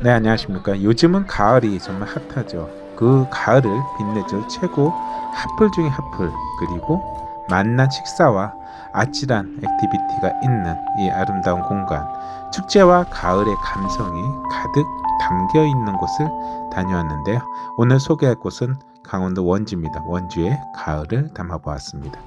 네 안녕하십니까. 요즘은 가을이 정말 핫하죠. 그 가을을 빛내줄 최고 핫플 중의 핫플 그리고 만난 식사와 아찔한 액티비티가 있는 이 아름다운 공간 축제와 가을의 감성이 가득 담겨 있는 곳을 다녀왔는데요. 오늘 소개할 곳은 강원도 원주입니다. 원주의 가을을 담아보았습니다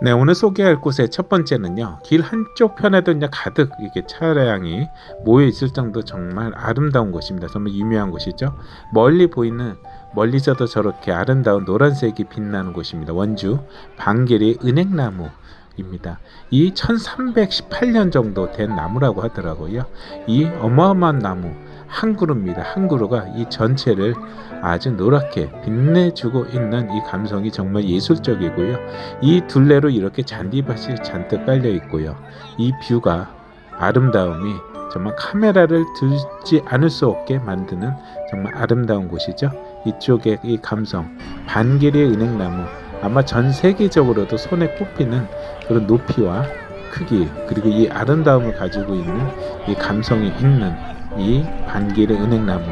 네, 오늘 소개할 곳의 첫 번째는요. 길 한쪽 편에도 이제 가득 이게 차량이 모여 있을 정도 정말 아름다운 곳입니다. 정말 유명한 곳이죠. 멀리 보이는 멀리서도 저렇게 아름다운 노란색이 빛나는 곳입니다. 원주 방길의 은행나무 입니다. 이 1318년 정도 된 나무라고 하더라고요. 이 어마어마한 나무 한 그루입니다. 한 그루가 이 전체를 아주 노랗게 빛내주고 있는 이 감성이 정말 예술적이고요. 이 둘레로 이렇게 잔디밭이 잔뜩 깔려 있고요. 이 뷰가 아름다움이 정말 카메라를 들지 않을 수 없게 만드는 정말 아름다운 곳이죠. 이쪽의 이 감성, 반길의 은행나무, 아마 전 세계적으로도 손에 꼽히는 그런 높이와 크기, 그리고 이 아름다움을 가지고 있는 이 감성이 있는 이 반길의 은행나무.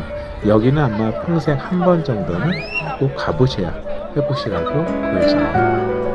여기는 아마 평생 한 번 정도는 꼭 가보셔야 해보시라고 보여집니다.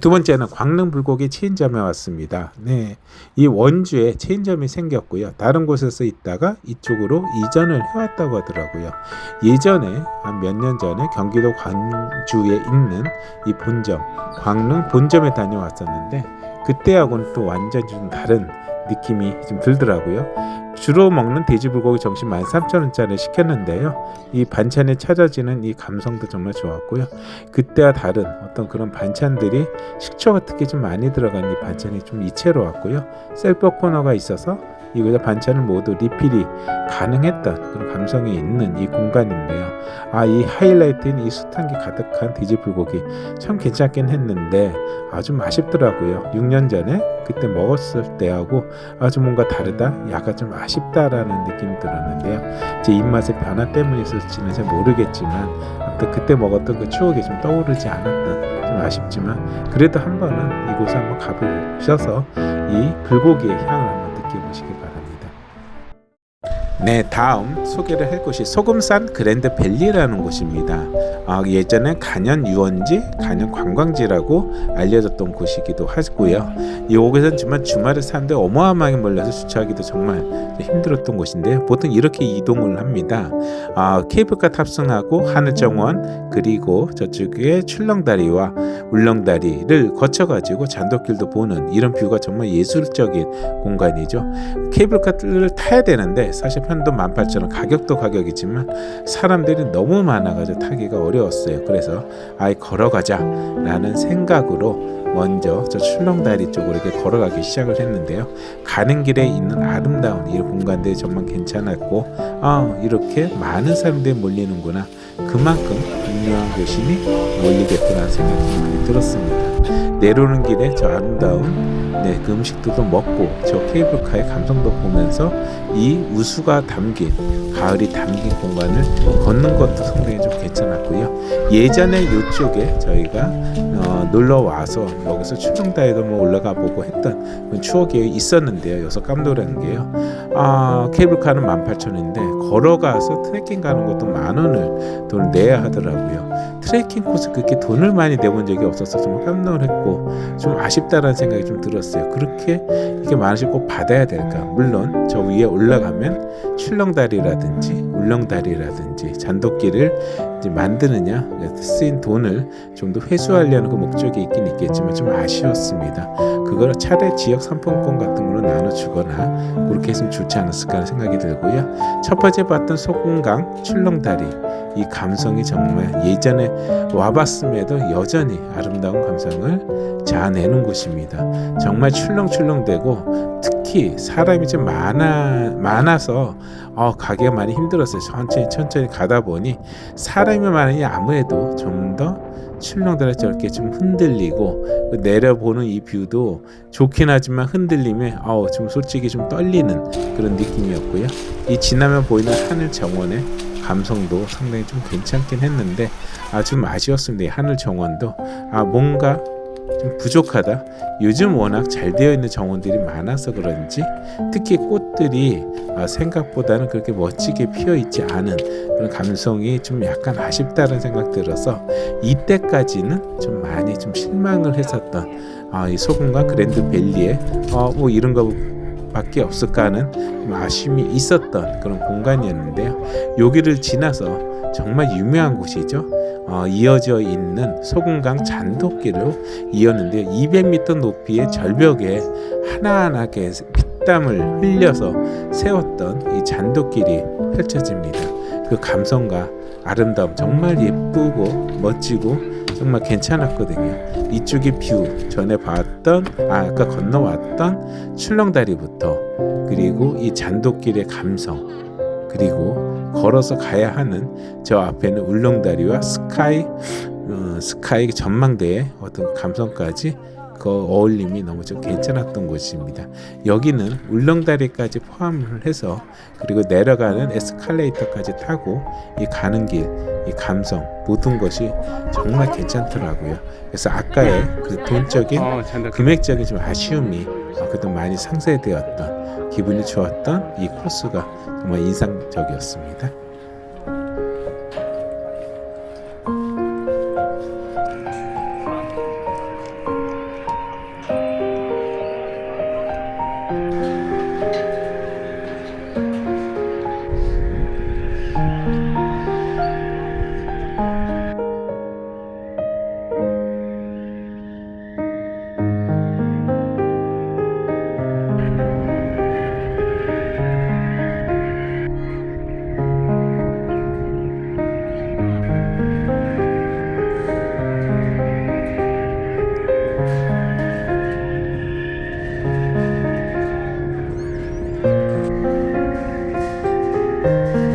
두 번째는 광릉 불고기 체인점에 왔습니다. 네, 이 원주에 체인점이 생겼고요. 다른 곳에서 있다가 이쪽으로 이전을 해왔다고 하더라고요. 예전에 한 몇 년 전에 경기도 광주에 있는 이 본점, 광릉 본점에 다녀왔었는데 그때하고는 또 완전 좀 다른 느낌이 좀 들더라고요. 주로 먹는 돼지 불고기 점심 13,000원짜리 시켰는데요. 이 반찬에 찾아지는 이 감성도 정말 좋았고요. 그때와 다른 어떤 그런 반찬들이 식초가 특히 좀 많이 들어간 이 반찬이 좀 이채로웠고요. 셀프 코너가 있어서 이거자 반찬을 모두 리필이 가능했던 그런 감성이 있는 이 공간인데요. 아, 이 하이라이트인 이 숱한 게 가득한 돼지 불고기 참 괜찮긴 했는데 아주 맛있더라고요. 6년 전에 그때 먹었을 때하고 아주 뭔가 다르다, 약간 좀 아쉽다라는 느낌이 들었는데요. 제 입맛의 변화 때문이었을지는 잘 모르겠지만 아무튼 그때 먹었던 그 추억이 좀 떠오르지 않았던 좀 아쉽지만 그래도 한 번은 이곳에 한번 가보셔서 이 불고기의 향을 네, 다음 소개를 할 곳이 소금산 그랜드 밸리라는 곳입니다. 아, 예전에 간현 유원지, 간현 관광지라고 알려졌던 곳이기도 하고요. 여기서는 정말 주말에 사람들 어마어마하게 몰려서 주차하기도 정말 힘들었던 곳인데요. 보통 이렇게 이동을 합니다. 아, 케이블카 탑승하고 하늘정원 그리고 저쪽에 출렁다리와 울렁다리를 거쳐가지고 잔도길도 보는 이런 뷰가 정말 예술적인 공간이죠. 케이블카를 타야 되는데 사실 편도 18,000원 가격도 가격이지만 사람들이 너무 많아가지고 타기가 어려웠어요. 그래서 아예 걸어가자라는 생각으로 먼저 저 출렁다리 쪽으로 이렇게 걸어가기 시작을 했는데요. 가는 길에 있는 아름다운 이 공간들이 정말 괜찮았고 아 이렇게 많은 사람들이 몰리는구나 그만큼 유명한 곳이니 몰리겠구나 생각이 많이 들었습니다. 내려오는 길에 저 아름다운 네, 그 음식들도 먹고 저 케이블카의 감성도 보면서 이 우수가 담긴 가을이 담긴 공간을 걷는 것도 상당히 좀 괜찮았고요. 예전에 이쪽에 저희가 어, 놀러 와서 여기서 출렁다리도 뭐 올라가 보고 했던 추억이 있었는데요. 여기서 깜짝 놀란 게요. 아, 케이블카는 18,000원인데 걸어가서 트레킹 가는 것도 만 원을 돈을 내야 하더라고요. 트레킹 코스 그렇게 돈을 많이 내본 적이 없어서 좀 깜놀 했고 좀 아쉽다라는 생각이 좀 들었어요. 그렇게 이게 만 원씩 꼭 받아야 될까? 물론 저 위에 올라가면 출렁다리라든지 울렁다리라든지 이제 만드느냐 쓰인 돈을 좀 더 회수하려는 그 목적이 있긴 있겠지만 좀 아쉬웠습니다. 그걸 차라리 지역 상품권 같은 걸로 나눠주거나 그렇게 했으면 좋지 않았을까 생각이 들고요. 첫 번째 봤던 소금강 출렁다리 이 감성이 정말 예전에 와봤음에도 여전히 아름다운 감성을 자아내는 곳입니다. 정말 출렁출렁대고 특 히 사람이 좀 많아 많아서 어, 가기가 많이 힘들었어요. 천천히 천천히 가다 보니 사람이 많으니 아무래도 좀 더 출렁다리 저렇게 좀 흔들리고 그 내려보는 이 뷰도 좋긴 하지만 흔들림에 어우 좀 솔직히 좀 떨리는 그런 느낌이었고요. 이 지나면 보이는 하늘 정원의 감성도 상당히 좀 괜찮긴 했는데 아 좀 아쉬웠습니다. 이 하늘 정원도 아 뭔가 좀 부족하다. 요즘 워낙 잘 되어 있는 정원들이 많아서 그런지 특히 꽃들이 아, 생각보다는 그렇게 멋지게 피어 있지 않은 그런 감성이 좀 약간 아쉽다는 생각 들어서 이때까지는 좀 많이 좀 실망을 했었던 아, 이 소금과 그랜드 밸리에 어, 뭐 이런 거 밖에 없을까 하는 좀 아쉬움이 있었던 그런 공간이었는데요. 여기를 지나서 정말 유명한 곳이죠. 어, 이어져 있는 소금강 잔도길로 이었는데요. 200m 높이의 절벽에 하나하나게 땀을 흘려서 세웠던 이 잔도길이 펼쳐집니다. 그 감성과 아름다움 정말 예쁘고 멋지고 정말 괜찮았거든요. 이쪽이 뷰 전에 봤던 아, 아까 건너왔던 출렁다리부터 그리고 이 잔도길의 감성 그리고 걸어서 가야 하는 저 앞에는 울렁다리와 스카이 어, 스카이 전망대의 어떤 감성까지 그 어울림이 너무 좀 괜찮았던 곳입니다. 여기는 울렁다리까지 포함을 해서 그리고 내려가는 에스컬레이터까지 타고 이 가는 길, 이 감성 모든 것이 정말 괜찮더라고요. 그래서 아까의 그 돈적인 어. 금액적인 좀 아쉬움이 어, 그래도 많이 상쇄되었던 기분이 좋았던 이 코스가 정말 인상적이었습니다. Música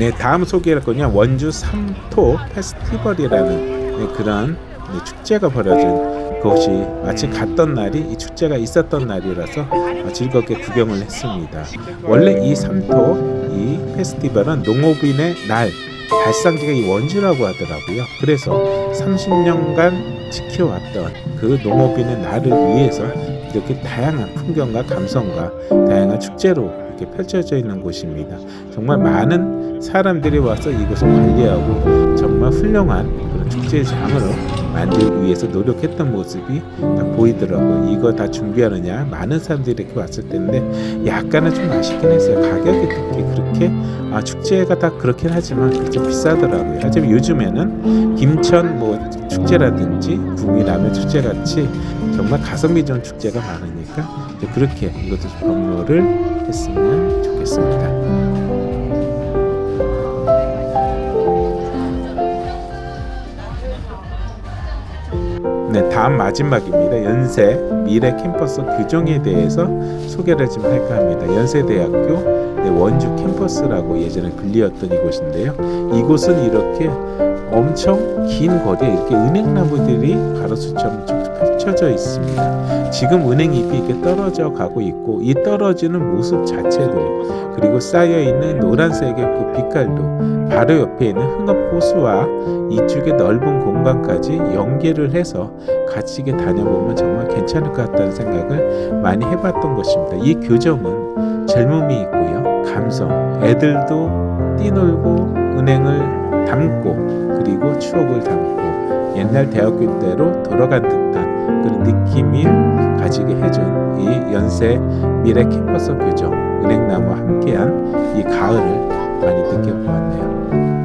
네, 다음 소개할 거냐 원주 삼토 페스티벌이라는 네, 그런 네, 축제가 벌어진 그것이 마침 갔던 날이 이 축제가 있었던 날이라서 어, 즐겁게 구경을 했습니다. 원래 이 삼토 이 페스티벌은 농업인의 날 발상지가 이 원주라고 하더라고요. 그래서 30년간 지켜왔던 그 농업인의 날을 위해서 이렇게 다양한 풍경과 감성과 다양한 축제로 이렇게 펼쳐져 있는 곳입니다. 정말 많은 사람들이 와서 이곳을 관리하고 정말 훌륭한 그런 축제장으로 만들기 위해서 노력했던 모습이 딱 보이더라고요. 이거 다 준비하느냐 많은 사람들이 이렇게 왔을 텐데 약간은 좀 아쉽긴 했어요. 가격이 특히 그렇게 아 축제가 다 그렇긴 하지만 좀 비싸더라고요. 하지만 요즘에는 김천 뭐 축제라든지 구미라면 축제 같이 정말 가성비 좋은 축제가 많으니까 그렇게 이것도 좀 방문을 했으면 좋겠습니다. 네, 다음 마지막입니다. 연세 미래 캠퍼스 규정에 대해서 소개를 좀 할까 합니다. 연세대학교 네, 원주 캠퍼스라고 예전에 불리었던 이곳인데요. 이곳은 이렇게 엄청 긴 거리에 이렇게 은행나무들이 가로수처럼 쭉 펼쳐져 있습니다. 지금 은행 잎이 이렇게 떨어져 가고 있고 이 떨어지는 모습 자체도 그리고 쌓여 있는 노란색의 그 빛깔도 바로 옆에 있는 흥업 호수와 이쪽의 넓은 공간까지 연계를 해서 같이 이게 다녀보면 정말 괜찮을 것 같다는 생각을 많이 해봤던 것입니다. 이 교정은 젊음이 있고요, 감성, 애들도 뛰놀고 은행을 담고 그리고 추억을 담고 옛날 대학교 때로 돌아간 듯한 그런 느낌이 가지게 해준 이 연세 미래 캠퍼스 교정 은행나무와 함께한 이 가을을 많이 느껴보았네요.